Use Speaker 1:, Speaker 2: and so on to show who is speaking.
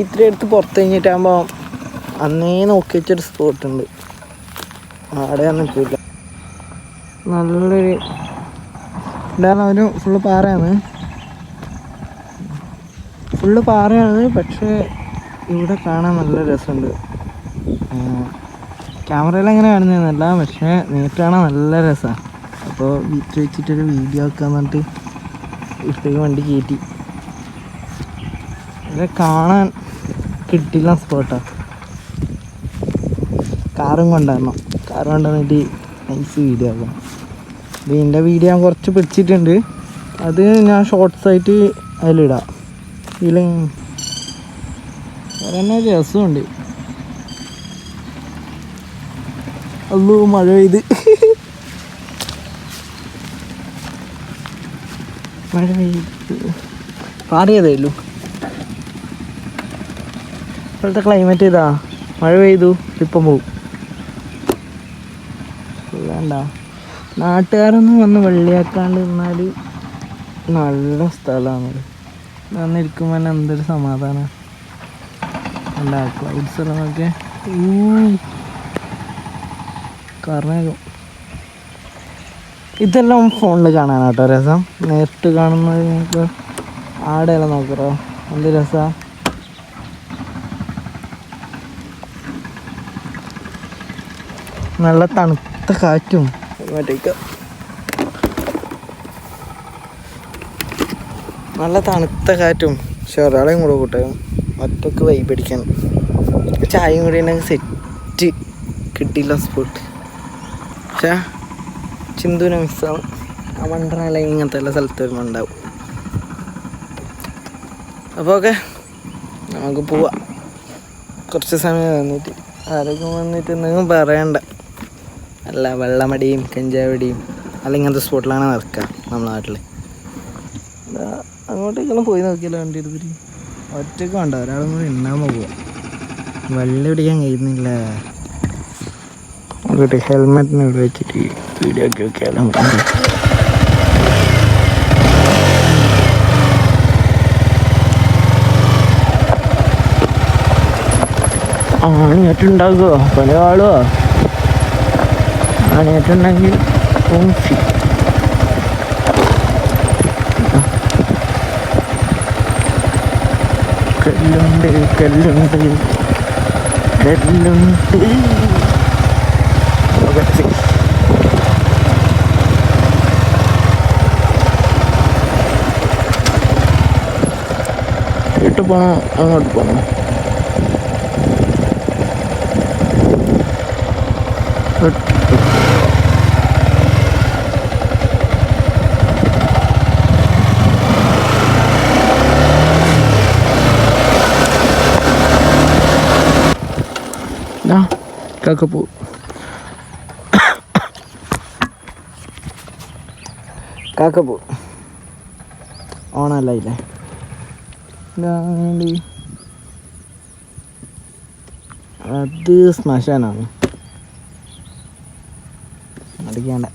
Speaker 1: ഇത്തിരി എടുത്ത് പുറത്ത് കഴിഞ്ഞിട്ടാകുമ്പോൾ അന്നേ നോക്കി വെച്ചൊരു സ്പോട്ട് ഉണ്ട് അവിടെ നിൽക്കില്ല നല്ലൊരു ഇതാണ് ഫുള്ള് പാറയാണ്. ഫുള്ള് പാറയാണ് പക്ഷേ ഇവിടെ കാണാൻ നല്ല രസമുണ്ട്. ക്യാമറയിൽ അങ്ങനെ കാണുന്നതെന്നല്ല പക്ഷേ നേരിട്ട് കാണാൻ നല്ല രസമാണ് അപ്പോൾ വീട്ടിൽ വെച്ചിട്ടൊരു വീഡിയോ ആക്കാൻ പറഞ്ഞിട്ട് ഇഷ്ടേക്ക് വണ്ടി കയറ്റി. ഇത് കാണാൻ കിട്ടില്ല സ്പോട്ടാണ് കാറും കൊണ്ടുവരണം. കാറും കൊണ്ടുവന്നിട്ട് നൈസ് വീഡിയോ ആകും ഇതിന്റെ വീഡിയോ ഞാൻ കുറച്ച് പിടിച്ചിട്ടുണ്ട്. അത് ഞാൻ ഷോർട്സ് ആയിട്ട് അതിലിടാം. ഇതിൽ തന്നെ രസമുണ്ട്. അല്ലോ മഴ പെയ്ത്. മഴ പെയ്ത്. പാറിയതേലു ഇപ്പോഴത്തെ ക്ലൈമറ്റ് ഇതാ. മഴ പെയ്തു ഇപ്പം പോവും. വേണ്ട നാട്ടുകാരൊന്നും വന്ന് വെള്ളിയാക്കാണ്ട് നിന്നാൽ നല്ല സ്ഥലമാണ്. വന്നിരിക്കുമ്പോൾ തന്നെ എന്തൊരു സമാധാനം. അല്ല ക്ലൗഡ്സ് നോക്കിയേ കാരണം ഇതെല്ലാം ഫോണിൽ കാണാനാട്ടോ രസം. നേരിട്ട് കാണുന്നത് നിങ്ങൾക്ക് ആടെയെല്ലാം നോക്കറോ എന്ത് രസമാണ് നല്ല തണുത്ത കാറ്റും. നല്ല തണുത്ത കാറ്റും. പക്ഷെ ഒരാളെയും കൂടെ കൂട്ടും ഒറ്റയ്ക്ക് വൈബടിക്കാൻ ചായയും കൂടി ഉണ്ടെങ്കിൽ സെറ്റ് കിട്ടിയില്ല സ്പോട്ട് പക്ഷേ ചിന്തുവിനെ മിസ്സാവും ആ മണ്ടറല്ല ഇങ്ങനത്തെ എല്ലാ സ്ഥലത്ത് വരുമ്പോൾ ഉണ്ടാവും. അപ്പോൾ ഓക്കെ നമുക്ക് പോവാം. കുറച്ച് സമയം വന്നിട്ട് ആരോഗ്യം വന്നിട്ട് എന്തെങ്കിലും പറയണ്ട. അല്ല വെള്ളമടിയും കഞ്ചാവടിയും അല്ല ഇങ്ങനത്തെ സ്പോട്ടിലാണ് നടക്കുക നമ്മുടെ നാട്ടിൽ അങ്ങോട്ടേക്കെല്ലാം പോയി നോക്കിയല്ലോ വണ്ടി എടുത്തിട്ട്. ഒറ്റയ്ക്ക് വേണ്ട ഒരാളും കൂടി ഉണ്ടാകുമ്പോൾ പോവാം. വെള്ളം പിടിക്കാൻ കഴിയുന്നില്ല. അങ്ങോട്ട് ഹെൽമെറ്റിന് ഇവിടെ വെച്ചിട്ട് വീഡിയോ ഒക്കെ വെക്കാലും ആണിയേറ്റുണ്ടാകുമോ പല ആളോ ആണിയേറ്റുണ്ടെങ്കിൽ ഊമ്പി കല്ലുണ്ട് കല്ലുണ്ട് കല്ലുണ്ട് ഓക്കെ ശരി വീട്ടിൽ പോകണോ അങ്ങോട്ട് പോകണോ കാക്കപ്പൂ കാക്കപ്പൂ ഓണല്ല ഇല്ലേ. അത് ശ്മശാനാണ് അടിക്കാണ്ട